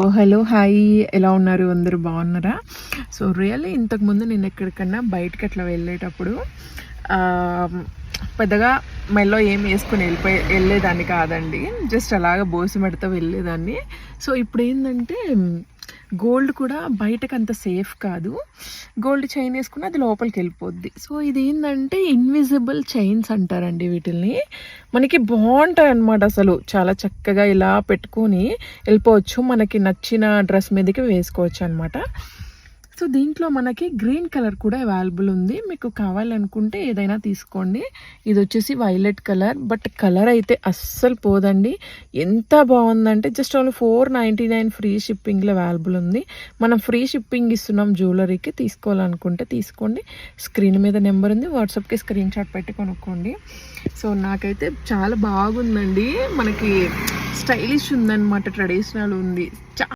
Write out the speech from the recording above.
ఓ hello hi. ఎలా ఉన్నారు? అందరూ బాగున్నారా? సో రియల్లీ ఇంతకుముందు నేను ఎక్కడికన్నా బయటకి అట్లా వెళ్ళేటప్పుడు పెద్దగా మెల్లో ఏం వేసుకొని వెళ్ళిపోయి వెళ్ళేదాన్ని కాదండి. జస్ట్ అలాగ బోసి మెడతా వెళ్ళేదాన్ని. సో ఇప్పుడు ఏంటంటే గోల్డ్ కూడా బయటకు అంత సేఫ్ కాదు. గోల్డ్ చైన్ వేసుకుని అది లోపలికి వెళ్ళిపోద్ది. సో ఇది ఏంటంటే ఇన్విజిబుల్ చైన్స్ అంటారండి వీటిల్ని. మనకి బాగుంటాయి అన్నమాట అసలు. చాలా చక్కగా ఇలా పెట్టుకొని వెళ్ళిపోవచ్చు. మనకి నచ్చిన డ్రెస్ మీదకి వేసుకోవచ్చు అనమాట సో దీంట్లో మనకి గ్రీన్ కలర్ కూడా అవైలబుల్ ఉంది. మీకు కావాలనుకుంటే ఏదైనా తీసుకోండి. ఇది వచ్చేసి వైలెట్ కలర్ బట్ కలర్ అయితే అస్సలు పోదండి. ఎంత బాగుందంటే just only four ninety nine free షిప్పింగ్లో అవైలబుల్ ఉంది. మనం ఫ్రీ షిప్పింగ్ ఇస్తున్నాం జ్యువెలరీకి తీసుకోవాలనుకుంటే తీసుకోండి. స్క్రీన్ మీద నెంబర్ ఉంది వాట్సాప్కి స్క్రీన్ షాట్ పెట్టి కొనుక్కోండి. సో నాకైతే చాలా బాగుందండి. మనకి స్టైలిష్ ఉందన్నమాట ట్రెడిషనల్ ఉంది. చా